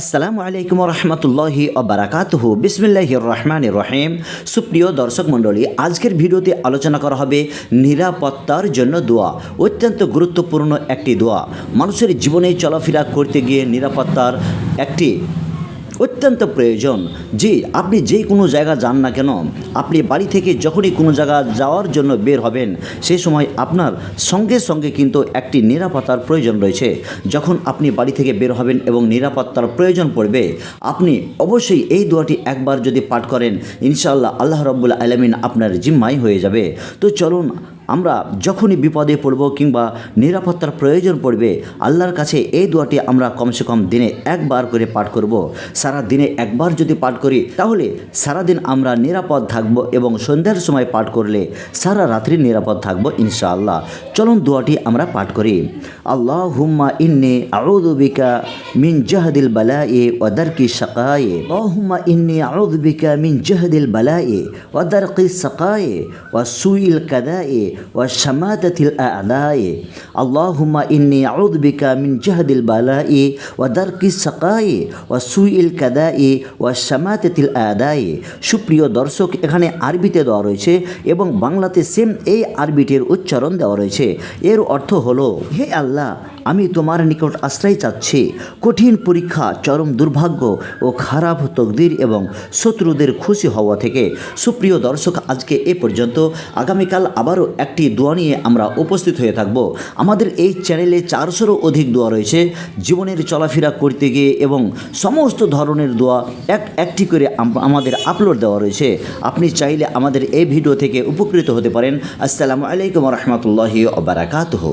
আসসালামু আলাইকুম রহমতুল্লাহি অবরাকাতহ বিসমিল্লাহির রহমান রহিম। সুপ্রিয় দর্শক মণ্ডলী, আজকের ভিডিওতে আলোচনা করা হবে নিরাপত্তার জন্য দোয়া, অত্যন্ত গুরুত্বপূর্ণ একটি দোয়া। মানুষের জীবনে চলাফেরা করতে গিয়ে নিরাপত্তার একটি অত্যন্ত প্রয়োজন। যে আপনি যে কোনো জায়গা যান না কেন, আপনি বাড়ি থেকে যখনই কোনো জায়গা যাওয়ার জন্য বের হবেন, সে সময় আপনার সঙ্গে সঙ্গে কিন্তু একটি নিরাপত্তার প্রয়োজন রয়েছে। যখন আপনি বাড়ি থেকে বের হবেন এবং নিরাপত্তার প্রয়োজন পড়বে, আপনি অবশ্যই এই দোয়াটি একবার যদি পাঠ করেন, ইনশাআল্লাহ আল্লাহ রব্বুল আলমিন আপনার জিম্মাই হয়ে যাবে। তো চলুন আমরা যখনই বিপদে পড়ব কিংবা নিরাপত্তার প্রয়োজন পড়বে, আল্লাহর কাছে এই দোয়াটি আমরা কমসে কম দিনে একবার করে পাঠ করব। সারা দিনে একবার যদি পাঠ করি, তাহলে সারাদিন আমরা নিরাপদ থাকব এবং সন্ধ্যার সময় পাঠ করলে সারা রাত্রি নিরাপদ থাকব ইনশাআল্লাহ। চলুন দোয়াটি আমরা পাঠ করি। আল্লাহ হুম্মা ইন্নি আউদুবিকা মিন জাহদিল বালায়ে ওয়াদারকি শাকায়ে আল্লাহুম্মা ইন্নি আউদুবিকা মিন জাহদিল বালায়ে ওয়াদারকি ওয়া সুইল কাদায়ে وشماتة الأعداء اللهم إني أعوذ بك من جهد البلاء ودرك السقاء وسوء الكداء وشماتة الأعداء সুপ্রিয় দর্শক এখানে আরবিতে দেওয়া রয়েছে এবং বাংলাতে সেম এই আরবিটির উচ্চারণ দেওয়া রয়েছে এর অর্থ হলো হে আল্লাহ আমি তোমার নিকট আশ্রয় চাচ্ছি। কঠিন পরীক্ষা, চরম দুর্ভাগ্য ও খারাপ তকদির এবং শত্রুদের খুশি হওয়া থেকে। সুপ্রিয় দর্শক, আজকে এ পর্যন্ত। আগামীকাল আবারও একটি দোয়া নিয়ে আমরা উপস্থিত হয়ে থাকব। আমাদের এই চ্যানেলে চারশোরও অধিক দোয়া রয়েছে। জীবনের চলাফেরা করতে গিয়ে এবং সমস্ত ধরনের দোয়া এক একটি করে আমাদের আপলোড দেওয়া রয়েছে। আপনি চাইলে আমাদের এই ভিডিও থেকে উপকৃত হতে পারেন। আসসালামু আলাইকুম রহমতুল্লাহি ওবরাকাতহ